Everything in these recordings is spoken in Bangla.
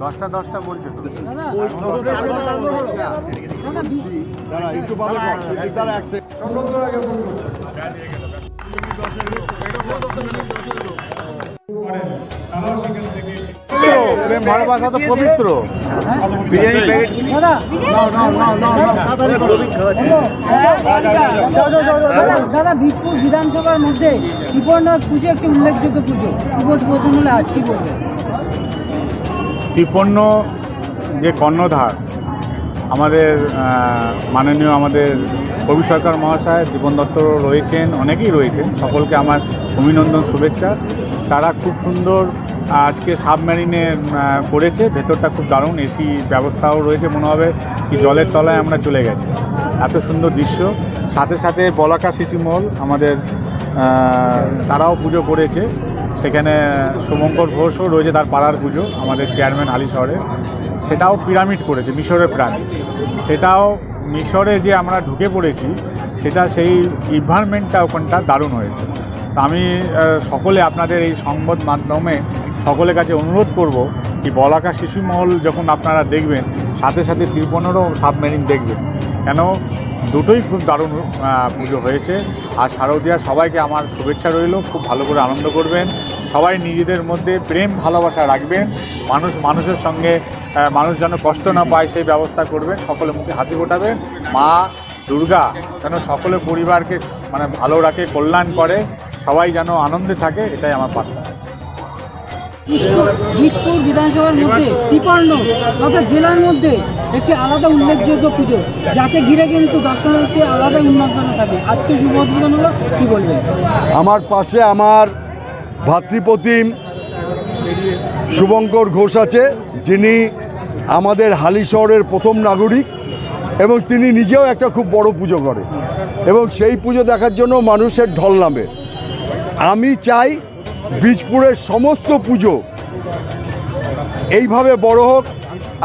দশটা দশটা বলছে প্রেম ভালোবাসা তো পবিত্র বিরিয়ানি প্যাকেট দাদা দাদা বিজপুর বিধানসভার মধ্যে ত্রিপর্ণার পুজো একটি উল্লেখযোগ্য পুজো শুভ উদ্বোধন হলে আজ কি ত্রিপন্ন যে কর্ণধার আমাদের মাননীয় আমাদের কবি সরকার মহাশয় দীপন দত্ত রয়েছেন, অনেকেই রয়েছেন, সকলকে আমার অভিনন্দন, শুভেচ্ছা। তারা খুব সুন্দর আজকে সাবমেরিনে করেছে, ভেতরটা খুব দারুণ, এসি ব্যবস্থাও রয়েছে, মনে হবে কি জলের তলায় আমরা চলে গেছি। এত সুন্দর দৃশ্য। সাথে সাথে বলাকা শিশুমহল আমাদের তারাও পুজো করেছে। সেখানে শুভঙ্কর ঘোষও রয়েছে তার পাড়ার পুজো, আমাদের চেয়ারম্যান আলী শহরে। সেটাও পিরামিড করেছে, মিশরের পিরামিড সেটাও মিশরে যে আমরা ঢুকে পড়েছি, সেটা সেই ইনভারমেন্টটা ওখানটা দারুণ হয়েছে। আমি সকলে আপনাদের এই সংবাদ মাধ্যমে সকলের কাছে অনুরোধ করব কি বলাকা শিশু মহল যখন আপনারা দেখবেন, সাথে সাথে ত্রিপনেরও সাবমেরিন দেখবেন। কেন দুটোই খুব দারুণ পুজো হয়েছে। আর শারদীয়ার সবাইকে আমার শুভেচ্ছা রইল, খুব ভালো করে আনন্দ করবেন। সবাই নিজেদের মধ্যে প্রেম, ভালোবাসা রাখবেন। মানুষ মানুষের সঙ্গে মানুষ যেন কষ্ট না পায় সেই ব্যবস্থা করবেন, সকলে মুখে হাসি ফোটাবেন মা দুর্গা যেন সকলে পরিবারকে মানে ভালো রাখে, কল্যাণ করে, সবাই যেন আনন্দে থাকে, এটাই আমার প্রার্থনা। বীজপুর- বিধানসভার মধ্যে ত্রিপর্ণ তথা জেলার মধ্যে একটি আলাদা উল্লেখযোগ্য পুজো, যাকে ঘিরে কিন্তু দর্শনার্থী আলাদা উন্মাদনা থাকে। আজকে শুভ উদ্বোধন হলো, কি বলবেন? আমার পাশে আমার ভাতৃপ্রতিম শুভঙ্কর ঘোষ আছে, যিনি আমাদের হালি শহরের প্রথম নাগরিক এবং তিনি নিজেও একটা খুব বড় পুজো করে এবং সেই পুজো দেখার জন্য মানুষের ঢল নামে। আমি চাই বীজপুরের সমস্ত পুজো। এইভাবে বড় হোক।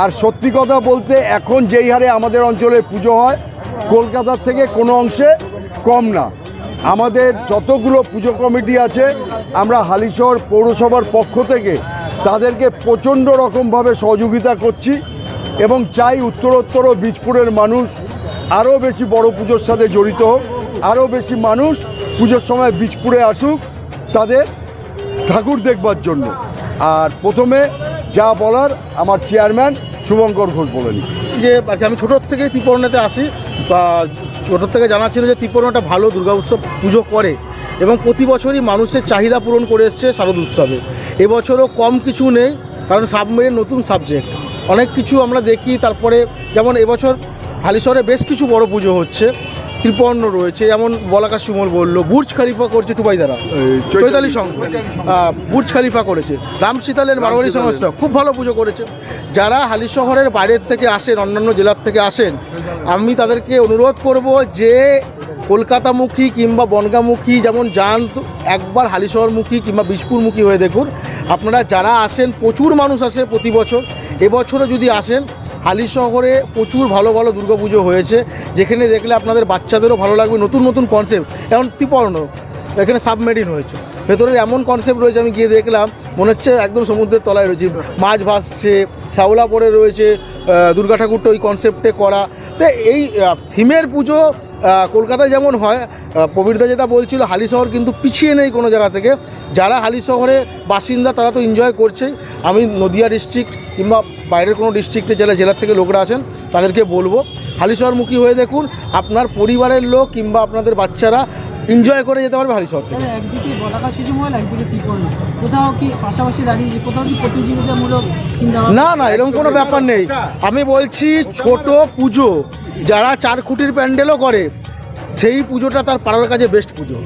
আর সত্যি কথা বলতে, এখন যেই হারে আমাদের অঞ্চলে পুজো হয়, কলকাতার থেকে কোনো অংশে কম না। আমাদের যতগুলো পুজো কমিটি আছে, আমরা হালিশহর পৌরসভার পক্ষ থেকে তাদেরকে প্রচণ্ড রকমভাবে সহযোগিতা করছি এবং চাই উত্তরোত্তর বীজপুরের মানুষ আরও বেশি বড় পুজোর সাথে জড়িত হোক। আরও বেশি মানুষ পুজোর সময় বীজপুরে আসুক, তাদের ঠাকুর দেখবার জন্য। আর প্রথমে যা বলার আমার চেয়ারম্যান শুভঙ্কর ঘোষ বলে নিই যে আর আমি ছোটোর থেকে ত্রিপর্ণাতে আসি বা ছোটোর থেকে জানা ছিল যে ত্রিপর্ণাটা ভালো দুর্গা উৎসব পুজো করে এবং প্রতি বছরই মানুষের চাহিদা পূরণ করে এসছে শারদ উৎসবে। এবছরও কম কিছু নেই, কারণ সাবমেরিন নতুন সাবজেক্ট। অনেক কিছু আমরা দেখি, তারপরে যেমন এবছর হালিশহরে বেশ কিছু বড় পুজো হচ্ছে। ত্রিপর্ণ রয়েছে যেমন বলাকা সুমল বলল বুর্জ খালিফা করছে টুবাই দ্বারা চৈতালি- সংঘ বুর্জ খালিফা করেছে। রাম শীতালের বারোয়ারি সংস্থা খুব ভালো পুজো করেছে। যারা হালি শহরের বাইরের থেকে আসেন অন্যান্য জেলার থেকে আসেন আমি তাদেরকে অনুরোধ করব যে কলকাতামুখী কিংবা বনগামুখী যেমন যান একবার হালিশহরমুখী কিংবা বীজপুরমুখী হয়ে দেখুন। আপনারা যারা আসেন প্রচুর মানুষ আসে প্রতি বছর। এবছরও যদি আসেন হালি শহরে প্রচুর ভালো ভালো দুর্গাপুজো হয়েছে। যেখানে দেখলে আপনাদের বাচ্চাদেরও ভালো লাগবে, নতুন নতুন কনসেপ্ট এমন ত্রিপর্ণ, এখানে সাবমেরিন হয়েছে ভেতরের এমন কনসেপ্ট রয়েছে, আমি গিয়ে দেখলাম, মনে হচ্ছে একদম সমুদ্রের তলায় রয়েছে। মাছ ভাসছে, শ্যাওলা পরে রয়েছে দুর্গা ঠাকুরটা ওই কনসেপ্টে করা। তো এই থিমের পুজো কলকাতায় যেমন হয় প্রবীরদা যেটা বলছিল, হালি শহর কিন্তু পিছিয়ে নেই কোনো জায়গা থেকে। যারা হালি শহরে বাসিন্দা, তারা তো এনজয় করছেই। আমি নদিয়া ডিস্ট্রিক্ট কিংবা বাইরের কোনো ডিস্ট্রিক্টে জেলা জেলার থেকে লোকরা আসেন, তাদেরকে বলব, হালি শহরমুখী হয়ে দেখুন। আপনার পরিবারের লোক কিংবা আপনাদের বাচ্চারা এনজয় করে যেতে পারবে হালিশহর থেকে। একদিকে বলাকা শিশু মহল একদিকে ত্রিপর্ণ। কোথাও কি পাশাপাশি দাঁড়িয়ে কোথাও কি প্রতিযোগিতামূলক না না এরকম কোনো ব্যাপার নেই। আমি বলছি ছোট পুজো যারা চার খুঁটির প্যান্ডেলও করে সেই পুজোটা তার পাড়ার কাছে বেস্ট পুজো।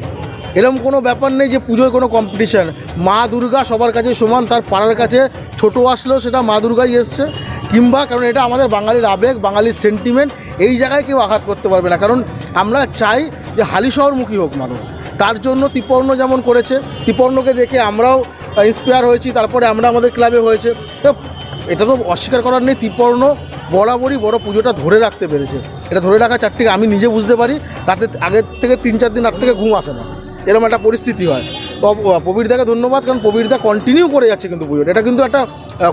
এরকম কোনো ব্যাপার নেই যে পুজোয় কোনো কম্পিটিশান মা দুর্গা সবার কাছে সমান তার পাড়ার কাছে ছোট আসলেও সেটা মা দুর্গাই এসছে। কিংবা কারণ এটা আমাদের বাঙালির আবেগ বাঙালির সেন্টিমেন্ট এই জায়গায় কেউ আঘাত করতে পারবে না। কারণ আমরা চাই যে হালি শহরমুখী হোক মানুষ। তার জন্য তিপর্ণ যেমন করেছে তিপর্ণকে দেখে আমরাও ইন্সপায়ার হয়েছি, তারপরে আমরা আমাদের ক্লাবে হয়েছে। তো এটা তো অস্বীকার করার নেই তিপর্ণ বরাবরই বড় পুজোটা ধরে রাখতে পেরেছে। এটা ধরে রাখা চারটি, আমি নিজে বুঝতে পারি, রাতে আগের থেকে তিন চার দিন রাত থেকে ঘুম আসে না। এরকম একটা পরিস্থিতি হয়। তো প্রবীরদাকে ধন্যবাদ, কারণ প্রবীরদা কন্টিনিউ করে যাচ্ছে কিন্তু পুজোটা। এটা কিন্তু একটা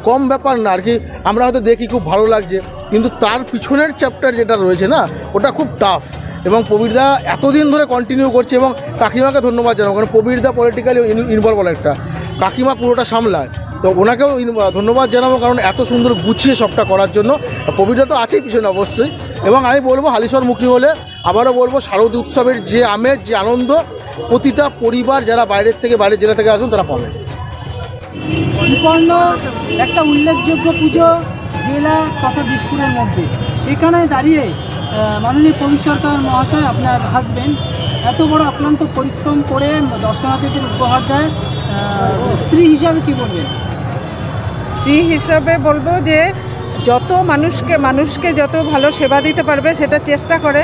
কম ব্যাপার না, আর কি আমরা হয়তো দেখি, খুব ভালো লাগছে। কিন্তু তার পিছনের চ্যাপ্টার যেটা রয়েছে না, ওটা খুব টাফ এবং প্রবীরদা এতদিন ধরে কন্টিনিউ করছে এবং কাকিমাকে ধন্যবাদ জানাব, কারণ প্রবীরদা পলিটিক্যালি ইনভলভ অনেকটা কাকিমা পুরোটা সামলায়। তো ওনাকেও ধন্যবাদ জানাব, কারণ এত সুন্দর গুছিয়ে সবটা করার জন্য। প্রবীরদা তো আছেই পিছনে অবশ্যই। এবং আমি বলব হালিশর মুখী হলে আবারও বলব, শারদ উৎসবের যে আমেজ, যে আনন্দ, প্রতিটা পরিবার যারা বাইরের থেকে, বাইরের জেলা থেকে আসুন তারা বিপন্ন একটা উল্লেখযোগ্য পুজো জেলা তথা দিসপুরের মধ্যে। সেখানে দাঁড়িয়ে মাননীয় প্রবীর সরকার মহাশয়, আপনার হাজবেন্ড এত বড় আক্রান্ত পরিশ্রম করে দর্শনার্থীদের উপহার দেয় স্ত্রী হিসাবে কি বলবেন? স্ত্রী হিসাবে বলব যে, যত মানুষকে মানুষকে যত ভালো সেবা দিতে পারবে, সেটা চেষ্টা করে।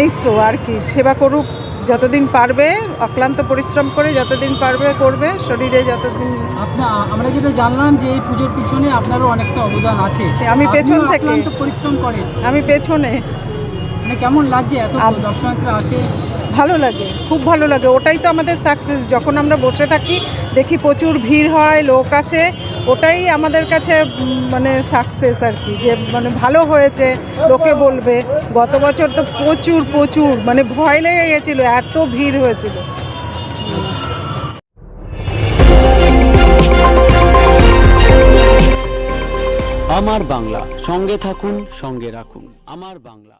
এই তো আর কি, সেবা করুক। যতদিন পারবে অক্লান্ত পরিশ্রম করে যতদিন পারবে করবে শরীরে যতদিন আমরা যেটা জানলাম যে এই পুজোর পিছনে আপনারও অনেকটা অবদান আছে। আমি পেছন থেকে। অক্লান্ত পরিশ্রম করে আমি পেছনে। মানে কেমন লাগছে এত দর্শনার্থীরা আসে? ভালো লাগে খুব ভালো লাগে। ওটাই তো আমাদের সাকসেস যখন আমরা বসে থাকি দেখি প্রচুর ভিড় হয় লোক আসে ওটাই আমাদের কাছে মানে সাকসেস আর কি। যে মানে ভালো হয়েছে, লোকে বলবে। গত বছর তো প্রচুর প্রচুর মানে ভয় লেগে গেছিল, এত ভিড় হয়েছিল। আমার বাংলা, সঙ্গে থাকুন, সঙ্গে রাখুন। আমার বাংলা।